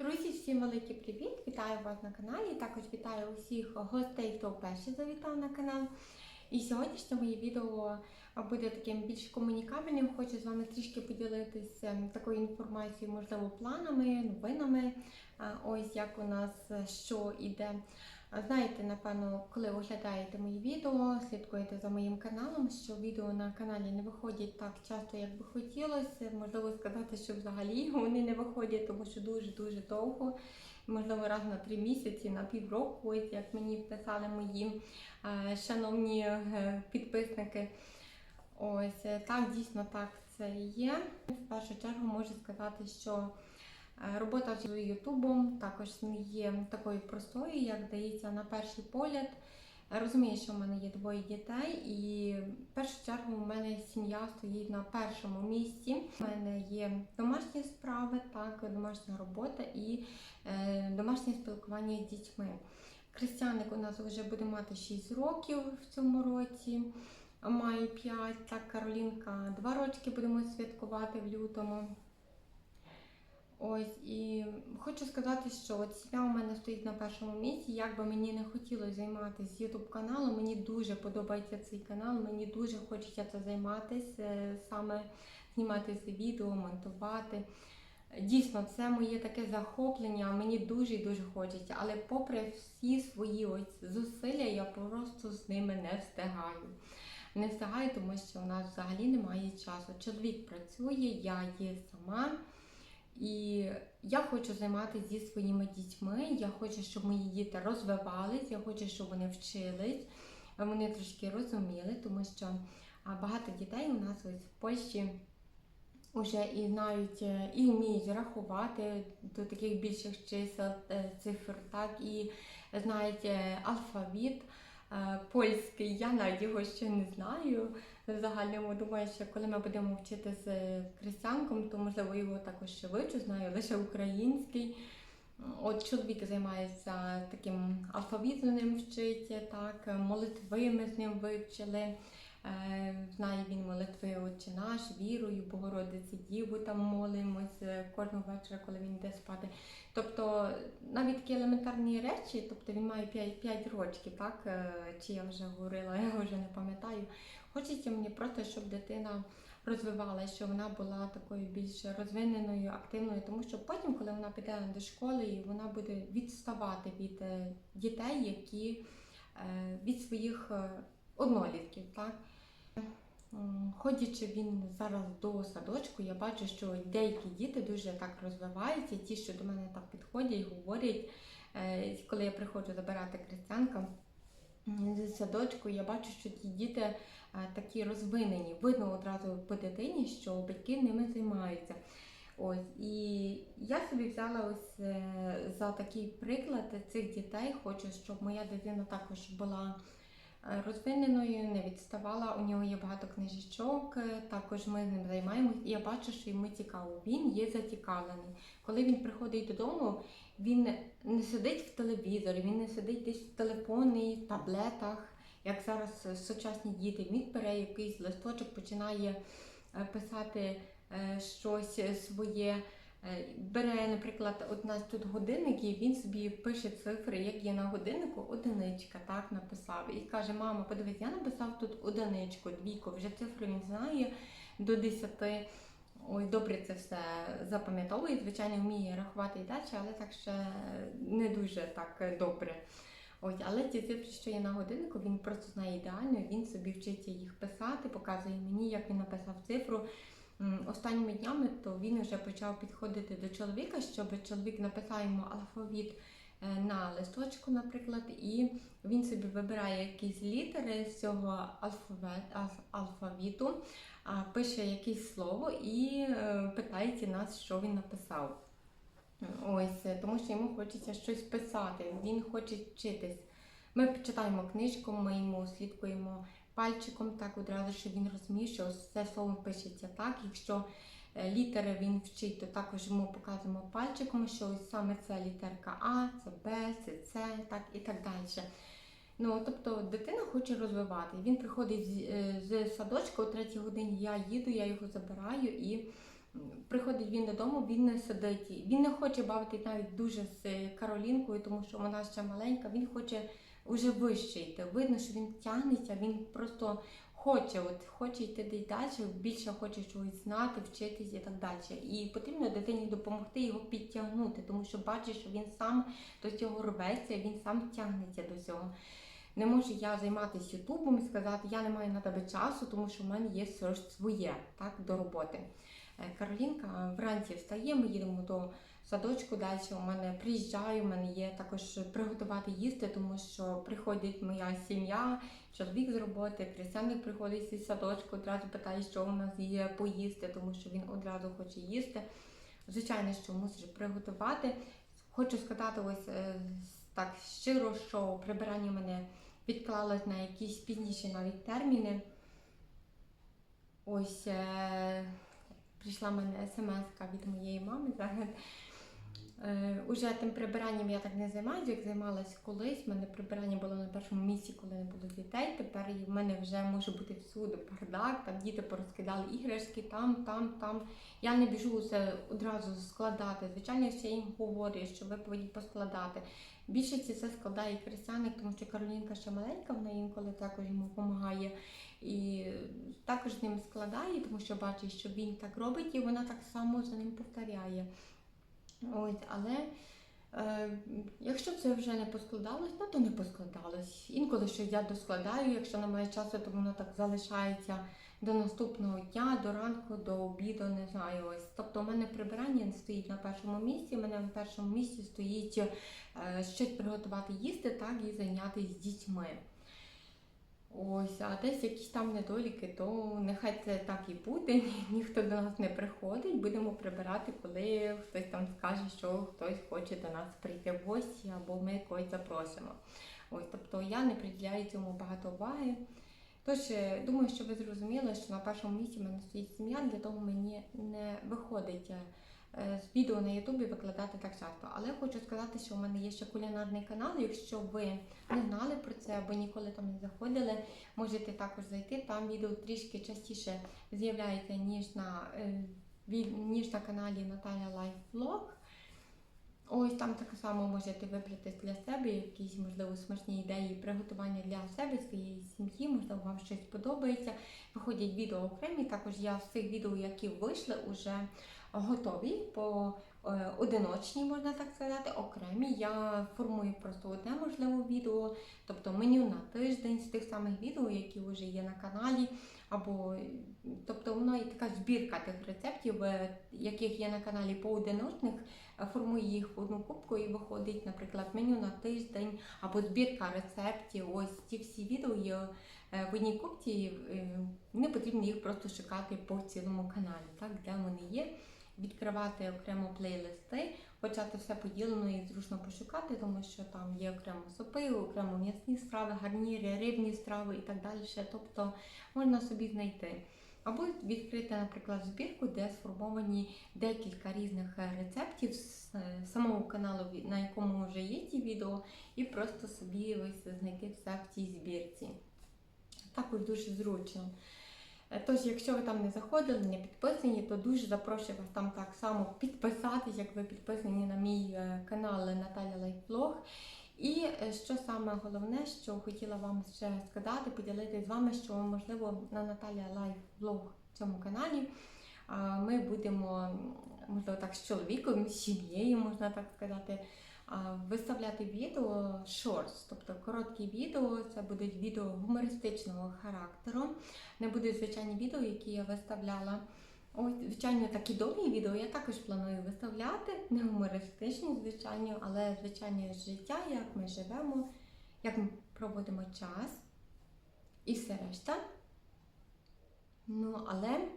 Друзі, всім великий привіт! Вітаю вас на каналі. Також вітаю усіх гостей, хто вперше завітав на канал. І сьогоднішнє моє відео буде таким більш комунікабельним. Хочу з вами трішки поділитися такою інформацією, можливо, планами, новинами. Ось як у нас е, що іде. Знаєте, напевно, коли оглядаєте мої відео, слідкуєте за моїм каналом, що відео на каналі не виходять так часто, як би хотілося. Можливо сказати, що взагалі вони не виходять, тому що дуже-дуже довго. Можливо, раз на три місяці, на півроку, ось як мені писали мої е, шановні е, підписники. Ось е, так, дійсно так це є. В першу чергу можу сказати, що робота з Ютубом також не є такою простою, як здається на перший погляд. Розумію, що в мене є двоє дітей, і в першу чергу у мене сім'я стоїть на першому місці. У мене є домашні справи, так, домашня робота і е, домашнє спілкування з дітьми. Християник у нас вже буде мати 6 років в цьому році, а має 5, так, Каролінка 2 рочки будемо святкувати в лютому. Ось і хочу сказати, що от сім'я у мене стоїть на першому місці. Як би мені не хотілося займатися youtube каналом, мені дуже подобається цей канал, мені дуже хочеться це займатися, саме знімати це відео, монтувати. Дійсно, це моє таке захоплення, мені дуже і дуже хочеться. Але попри всі свої ось зусилля, я просто з ними не встигаю. Не встигаю, тому що у нас взагалі немає часу. Чоловік працює, я є сама. І я хочу займатися зі своїми дітьми. Я хочу, щоб мої діти розвивались, я хочу, щоб вони вчились, вони трошки розуміли, тому що багато дітей у нас ось в Польщі вже і знають, е, і вміють рахувати до таких більших чисел, е, цифр, так, і знають е, алфавіт польський. Я навіть його ще не знаю. В загальному думаю, що коли ми будемо вчити з християнком, то можливо його також ще вивчу, знаю лише український. От чоловік займається таким алфавітом ним вчить, так, молитви ми з ним вивчили. Е, Знає він молитви Отче наш, вірою, Богородиці Діву там молимось е, кожного вечора, коли він йде спати. Тобто навіть такі елементарні речі, тобто він має 5, 5 років, так? е, Чи я вже говорила, я вже не пам'ятаю. Хочеться мені просто, щоб дитина розвивалася, щоб вона була такою більш розвиненою, активною, тому що потім, коли вона піде до школи, вона буде відставати від е, дітей, які е, від своїх е, однолітків. Так? Ходячи він зараз до садочку, я бачу, що деякі діти дуже так розвиваються, ті, що до мене так підходять, говорять, коли я приходжу забирати крестянка з садочку, я бачу, що ті діти е, такі розвинені. Видно одразу по дитині, що батьки ними займаються. Ось і я собі взяла ось е, за такий приклад цих дітей. Хочу, щоб моя дитина також була е, розвиненою, не відставала. У нього є багато книжечок, також ми ним займаємось, і я бачу, що йому цікаво. Він є зацікавлений. Коли він приходить додому, він не сидить в телевізорі, він не сидить десь в телефоні, таблетах, як зараз е, сучасні діти. Він бере якийсь листочок, починає е, писати е, щось своє. Бере, наприклад, от у нас тут годинник, і він собі пише цифри, як є на годиннику, одиничка, так написав. І каже: мама, подивись, я написав тут одиничку, двійку, вже цифру він знає до 10. Ой, добре це все запам'ятовує, звичайно, вміє рахувати і далі, але так ще не дуже так добре. Ось, але ті цифри, що є на годиннику, він просто знає ідеально, він собі вчиться їх писати, показує мені, як він написав цифру. Останніми днями то він вже почав підходити до чоловіка, щоб чоловік написав йому алфавіт на листочку, наприклад, і він собі вибирає якісь літери з цього алфавит, алф- алфавіту, пише якесь слово і е, питається нас, що він написав. Ось, е, тому що йому хочеться щось писати, він хоче вчитись. Ми читаємо книжку, ми йому слідкуємо пальчиком так одразу, щоб він розуміє, що це слово пишеться так. Якщо е, літери він вчить, то також йому показуємо пальчиком, що ось саме це літерка А, це Б, це С, так і так далі. Ну, тобто дитина хоче розвивати. Він приходить з, е, з садочку о 3 годині, я їду, я його забираю і приходить він додому, він не сидить. Він не хоче бавити навіть дуже з е, Каролінкою, тому що вона ще маленька. Він хоче вже вище йти. Видно, що він тягнеться, він просто хоче, от хоче йти десь далі, більше хоче чогось знати, вчитись і так далі. І потрібно дитині допомогти його підтягнути, тому що бачить, що він сам до цього рветься, він сам тягнеться до цього. Не можу я займатися Ютубом і сказати, я не маю на тебе часу, тому що в мене є своє так, до роботи. Е, Каролінка вранці встає, ми їдемо до садочку далі. У мене приїжджаю, у мене є також приготувати їсти, тому що приходить моя сім'я, чоловік з роботи, Крістяник приходить зі садочку, одразу питає, що у нас є поїсти, тому що він одразу хоче їсти. Звичайно, що мусиш приготувати. Хочу сказати ось е, так щиро, що прибирання мене відклалось на якісь пізніші навіть терміни. Ось е, прийшла мене смс від моєї мами зараз. Е, уже тим прибиранням я так не займаюся, як займалась колись. У мене прибирання було на першому місці, коли не було дітей. Тепер в мене вже може бути всюди бардак, там діти порозкидали іграшки, там, там, там. Я не біжу це одразу складати. Звичайно, я все їм говорю, що ви повинні поскладати. Більшості це складає Крістяник, тому що Каролінка ще маленька, вона інколи також йому допомагає. І також з ним складає, тому що бачить, що він так робить, і вона так само за ним повторяє. Ось, але е, якщо це вже не поскладалось, ну то не поскладалось. Інколи щось я доскладаю, якщо немає часу, то воно так залишається до наступного дня, до ранку, до обіду, не знаю. Ось. Тобто у мене прибирання не стоїть на першому місці. У мене на першому місці стоїть е, щось приготувати їсти, так і зайнятися з дітьми. Ось, а десь якісь там недоліки, то нехай це так і буде. Ніхто до нас не приходить. Будемо прибирати, коли хтось там скаже, що хтось хоче до нас прийти в гості або ми когось запросимо. Ось, тобто я не приділяю цьому багато уваги. Тож е, думаю, що ви зрозуміли, що на першому місці в мене стоїть сім'я, для того мені не виходить е, з відео на Ютубі викладати так часто. Але хочу сказати, що у мене є ще кулінарний канал. Якщо ви не знали про це або ніколи там не заходили, можете також зайти. Там відео трішки частіше з'являється, ніж на, е, ніж на каналі Наталя Лайф Влог. Ось там так само можете вибрати для себе якісь, можливо, смачні ідеї приготування для себе, своєї сім'ї, можливо, вам щось подобається. Виходять відео окремі. Також я з цих відео, які вийшли, вже готові по е, одиночні, можна так сказати, окремі. Я формую просто одне можливо відео, тобто меню на тиждень з тих самих відео, які вже є на каналі. Або тобто воно є така збірка тих рецептів, е, яких є на каналі поодиночних, формує їх в одну кубку і виходить, наприклад, меню на тиждень або збірка рецептів. Ось ці всі відео є е, в одній кубці. е, Не потрібно їх просто шукати по цілому каналі, так, де вони є. Відкривати окремо плейлисти, хоча це все поділено і зручно пошукати, тому що там є окремо супи, окремо м'ясні страви, гарніри, рибні страви і так далі. Тобто можна собі знайти. Або відкрити, наприклад, збірку, де сформовані декілька різних рецептів з е, самого каналу, на якому вже є ті відео, і просто собі ось знайти все в цій збірці. Також дуже зручно. Е, Тож, якщо ви там не заходили, не підписані, то дуже запрошую вас там так само підписатись, як ви підписані на мій е, канал Наталя Лайфлог. І е, що саме головне, що хотіла вам ще сказати, поділитися з вами, що можливо на Наталя Лайф Влог цьому каналі ми будемо, можливо, так з чоловіком, з сім'єю, можна так сказати, виставляти відео shorts, тобто короткі відео, це будуть відео гумористичного характеру. Не будуть звичайні відео, які я виставляла. Ось, звичайно, такі довгі відео я також планую виставляти, не гумористичні, звичайно, але звичайне життя, як ми живемо, як ми проводимо час і все решта. Ну, але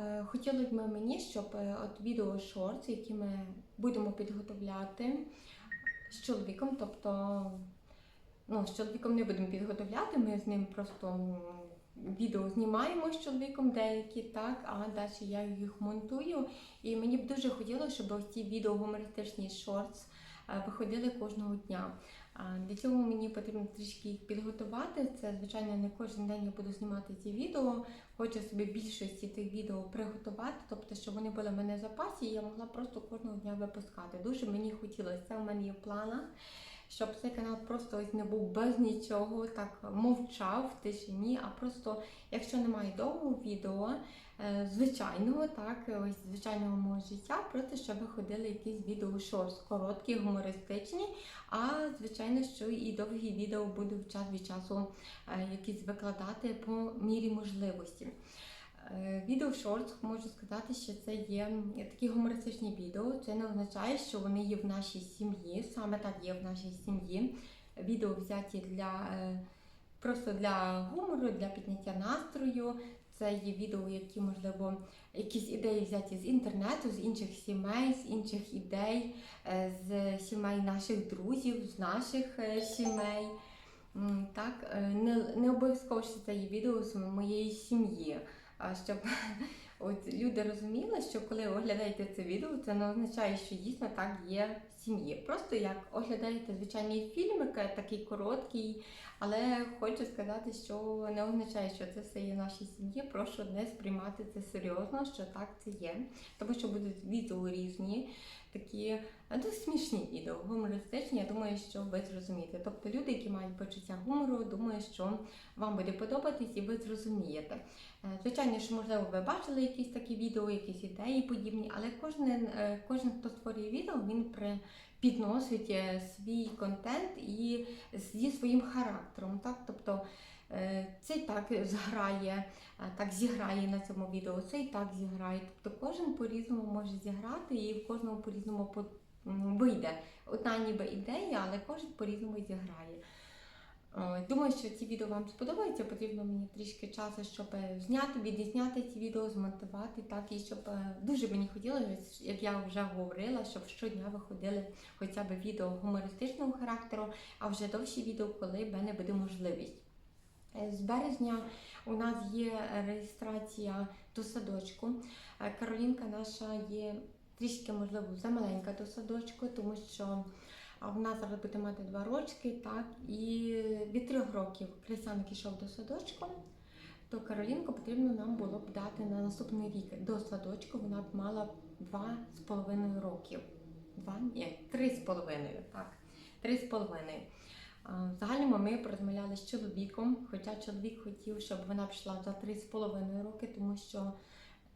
е, хотілося б мені, щоб е, от відео шортс, які ми будемо підготовляти з чоловіком, тобто ну, з чоловіком не будемо підготовляти, ми з ним просто відео знімаємо з чоловіком деякі, так, а далі я їх монтую. І мені б дуже хотілося, щоб ці відео гумористичні шортс е, виходили кожного дня. Для цього мені потрібно трішки їх підготувати. Це, звичайно, не кожен день я буду знімати ці відео. Хочу собі більшості цих відео приготувати, тобто, щоб вони були в мене в запасі, і я могла просто кожного дня випускати. Дуже мені хотілося, це в мене є в планах. Щоб цей канал просто ось не був без нічого, так мовчав в тишині, а просто, якщо немає довгого відео, е, звичайного, так, ось звичайного мого життя, просто щоб виходили якісь відео шорс, короткі, гумористичні, а звичайно, що і довгі відео буду в час від часу е, якісь викладати по мірі можливості. Е, Відео шортс можу сказати, що це є такі гумористичні відео. Це не означає, що вони є в нашій сім'ї. Саме так є в нашій сім'ї. Відео взяті для е, просто для гумору, для підняття настрою. Це є відео, які можливо якісь ідеї взяті з інтернету, з інших сімей, з інших ідей, е, з сімей наших друзів, з наших сімей. Так, не, не обов'язково, що це є відео з моєї сім'ї. Щоб от люди розуміли, що коли оглядаєте це відео, це не означає, що дійсно так є в сім'ї. Просто як оглядаєте звичайний фільм, який такий короткий, але хочу сказати, що не означає, що це все є в нашій сім'ї. Прошу не сприймати це серйозно, що так це є. Тому що будуть відео різні, такі е, дуже смішні відео, гумористичні. Я думаю, що ви зрозумієте. Тобто люди, які мають почуття гумору, думаю, що вам буде подобатись і ви зрозумієте. Е, Звичайно, що можливо ви бачили якісь такі відео, якісь ідеї подібні, але кожен, е, кожен хто створює відео, він при підносить е, свій контент і зі своїм характером. Так? Тобто е, цей так зграє, е, так зіграє на цьому відео, цей так зіграє. Тобто кожен по-різному може зіграти і в кожному по-різному по- вийде. Одна ніби ідея, але кожен по-різному зіграє. Ой, Думаю, що ці відео вам сподобаються. Потрібно мені трішки часу, щоб е, зняти, відізняти ці відео, змонтувати, так і щоб е, дуже мені хотілося, як я вже говорила, щоб щодня виходили хоча б відео гумористичного характеру, а вже довші відео, коли в мене буде можливість. Е, З березня у нас є реєстрація до садочку. Е, Каролінка наша є трішки, можливо, замаленька до садочку, тому що вона зараз буде мати два рочки, так, і від трьох років Крисяник ішов до садочку, то Каролінку потрібно нам було б дати на наступний рік до садочку, вона б мала два з половиною років. Два? Ні, три з половиною, так. Три з половиною. А, В загальному ми порозмовляли з чоловіком, хоча чоловік хотів, щоб вона пішла за три з половиною роки, тому що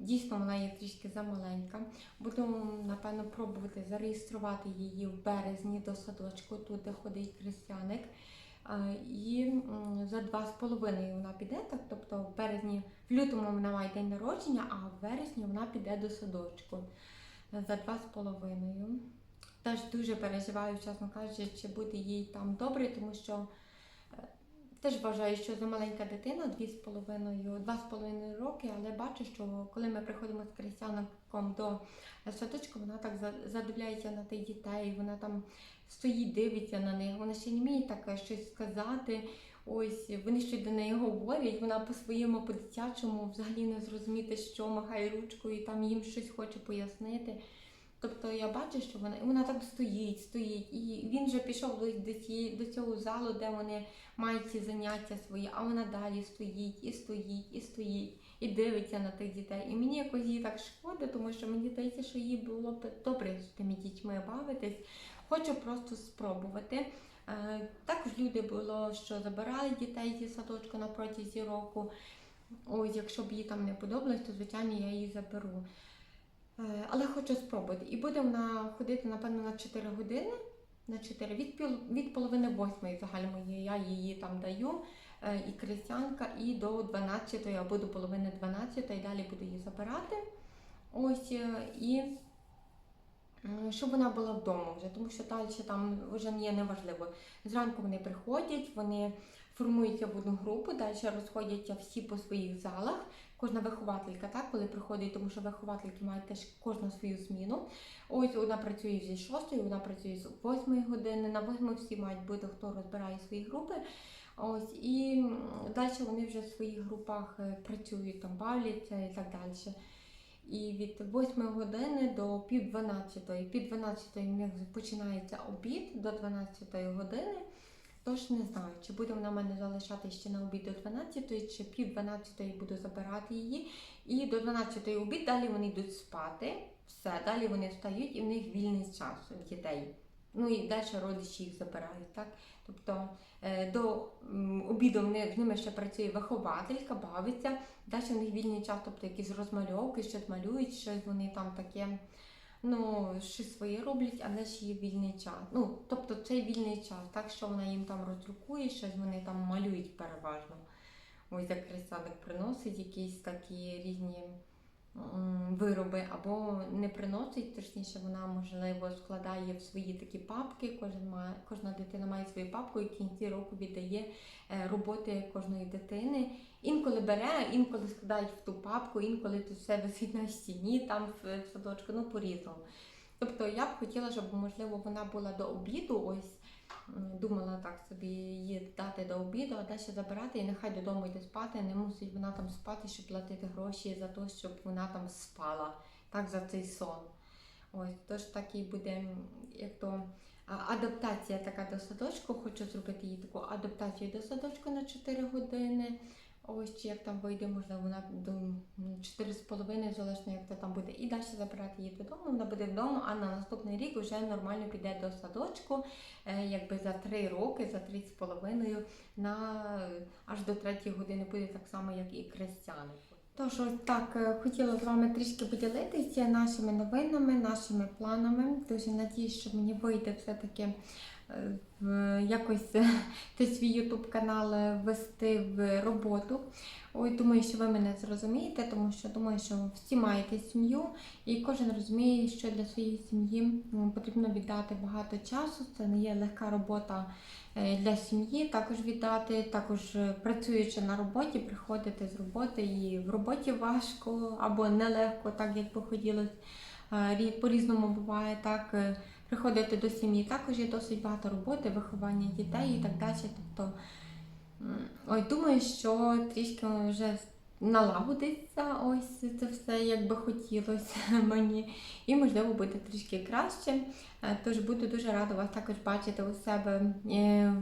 дійсно вона є трішки замаленька. Буду, напевно, пробувати зареєструвати її в березні до садочку, тут де ходить крестяник. І за два з половиною вона піде, так, тобто в березні, в лютому вона має день народження, а в вересні вона піде до садочку за два з половиною. Теж дуже переживаю, чесно кажучи, чи буде їй там добре, тому що е, теж вважаю, що за маленька дитина, дві з половиною, два з половиною роки, але бачу, що коли ми приходимо з крестяником до садочку, вона так задивляється на тих дітей, вона там стоїть, дивиться на них, вона ще не вміє так щось сказати. Ось вони щось до неї говорять, вона по-своєму, по-дитячому взагалі не зрозуміти, що махає ручкою, і там їм щось хоче пояснити. Тобто я бачу, що вона, вона так стоїть, стоїть, і він вже пішов до, цієї, до цього залу, де вони мають ці заняття свої, а вона далі стоїть і стоїть, і стоїть, і дивиться на тих дітей. І мені якось її так шкода, тому що мені здається, що їй було б добре з тими дітьми бавитись. Хочу просто спробувати. Е, Також люди було, що забирали дітей зі садочку на протязі року. Ось, якщо б їй там не подобалось, то звичайно я її заберу. Е, Але хочу спробувати. І буде вона ходити, напевно, на 4 години. На 4. Від, піл, від половини восьмої загально я її там даю. е, І крестянка, і до 12 або до половини 12, і далі буду її забирати. Ось е, і щоб вона була вдома вже, тому що далі там вже є неважливо. Зранку вони приходять, вони формуються в одну групу, далі розходяться всі по своїх залах. Кожна вихователька, так, коли приходить, тому що виховательки мають теж кожну свою зміну. Ось вона працює зі 6, вона працює з 8 години. На 8 всі мають бути, хто розбирає свої групи. Ось і далі вони вже в своїх групах е, працюють, там бавляться і так далі. І від 8 години до пів 12. Пів 12 в них починається обід до 12 години. Тож не знаю, чи буде вона в мене залишати ще на обід до 12, чи пів 12 буду забирати її. І до 12 обід далі вони йдуть спати. Все, далі вони встають і в них вільний час дітей. Ну і далі родичі їх забирають. Так? Тобто е, до обіду з ними ще працює вихователька, бавиться. Далі в них вільний час, тобто якісь розмальовки, щось малюють, щось вони там таке, ну, щось своє роблять, але ще є вільний час. Ну, тобто цей вільний час, так що вона їм там роздрукує, щось вони там малюють переважно. Ось як християник приносить якісь такі різні вироби, або не приносить, точніше, вона можливо складає в свої такі папки. Кожен має, кожна дитина має свою папку і кінці року віддає е, роботи кожної дитини. Інколи бере, інколи складають в ту папку, інколи тут все висить на стіні, там в, садочку, ну по-різному. Тобто я б хотіла, щоб можливо вона була до обіду. Ось думала так собі її дати до обіду, а далі забирати і нехай додому йде спати. Не мусить вона там спати, щоб платити гроші за те, щоб вона там спала, так за цей сон. Ось тож такий буде, як то. Адаптація така до садочку, хочу зробити їй таку адаптацію до садочку на 4 години. Ось чи як там вийде, можливо, вона до 4,5, залежно як то там буде. І далі забирати її додому. Вона буде вдома, а на наступний рік вже нормально піде до садочку, е, якби за 3 роки, за 3,5 на е, аж до 3 години буде так само, як і крестяни. Тож ось так е, хотіла з вами трішки поділитися нашими новинами, нашими планами. Дуже надіюсь, що мені вийде все-таки якось той свій YouTube канал е, ввести в роботу. Ой, думаю, що ви мене зрозумієте, тому що думаю, що всі маєте сім'ю, і кожен розуміє, що для своєї сім'ї потрібно віддати багато часу. Це не є легка робота е, для сім'ї. Також віддати, також е, працюючи на роботі, приходити з роботи і в роботі важко або нелегко, так як би хотілося. Е, По-різному буває так. Приходити до сім'ї також є досить багато роботи, виховання дітей і так далі. Тобто, ой, думаю, що трішки вже налагодиться ось це все, як би хотілося мені, і можливо буде трішки краще. Е, Тож буду дуже рада вас також бачити у себе е,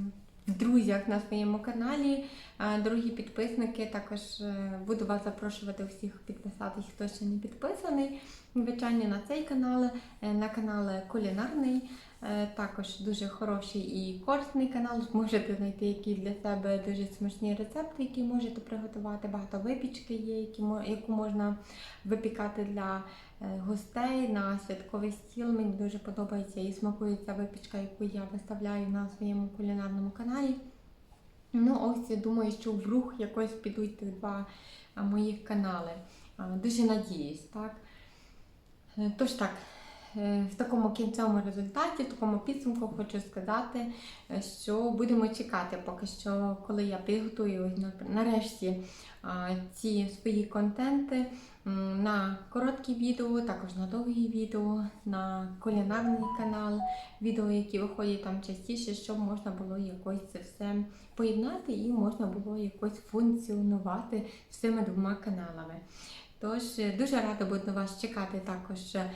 в друзях на своєму каналі. Дорогі підписники, також е, буду вас запрошувати всіх підписатись, хто ще не підписаний. Звичайно, на цей канал, е, на канал Кулінарний. Е, Також дуже хороший і корисний канал. Можете знайти якісь для себе дуже смачні рецепти, які можете приготувати. Багато випічки є, які яку можна випікати для гостей на святковий стіл. Мені дуже подобається і смакує ця випічка, яку я виставляю на своєму кулінарному каналі. Ну, ось я думаю, що в рух якось підуть тих два моїх канали. Дуже надіюсь, так. Е, Тож так, в такому кінцевому результаті, в такому підсумку хочу сказати, е, що будемо чекати поки що, коли я підготую нарешті ці свої контенти на короткі відео, також на довгі відео, на кулінарний канал, відео, які виходять там частіше, щоб можна було якось це все поєднати і можна було якось функціонувати з цими двома каналами. Тож е, дуже рада буду вас чекати також е,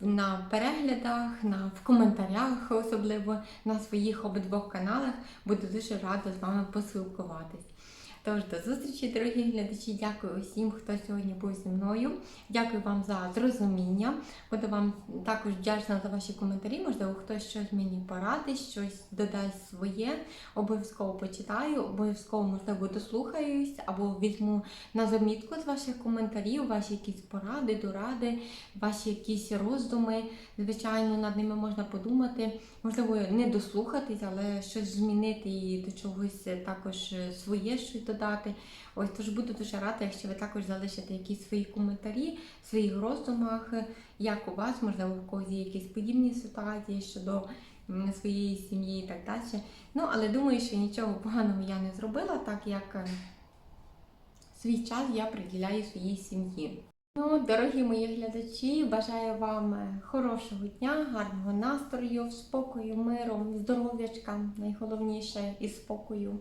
на переглядах, на, в коментарях, особливо на своїх обидвох каналах. Буду дуже рада з вами поспілкуватись. Тож до зустрічі, дорогі глядачі. Дякую усім, хто сьогодні був зі мною. Дякую вам за зрозуміння. Буду вам також вдячна за ваші коментарі. Можливо, хтось щось мені порадить, щось додасть своє. Обов'язково почитаю, обов'язково, можливо, дослухаюсь або візьму на замітку з ваших коментарів, ваші якісь поради, доради, ваші якісь роздуми. Звичайно, над ними можна подумати. Можливо, не дослухатись, але щось змінити і до чогось також своє щось додати. Ось тож буду дуже рада, якщо ви також залишите якісь свої коментарі, в своїх роздумах, як у вас, можливо, у когось є якісь подібні ситуації щодо своєї сім'ї і так далі. Ну, але думаю, що нічого поганого я не зробила, так як е, свій час я приділяю своїй сім'ї. Ну, дорогі мої глядачі, бажаю вам е, хорошого дня, гарного настрою, спокою, миру, здоров'ячка, найголовніше і спокою.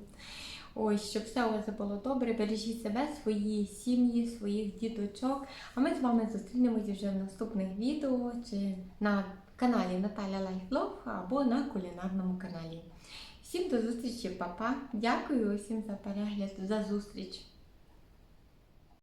Ось, щоб все у вас було добре. Бережіть себе, свої сім'ї, своїх діточок. А ми з вами зустрінемось вже в наступних відео чи на каналі Наталя Лайфлов або на кулінарному каналі. Всім до зустрічі, папа. Дякую усім за перегляд, за зустріч.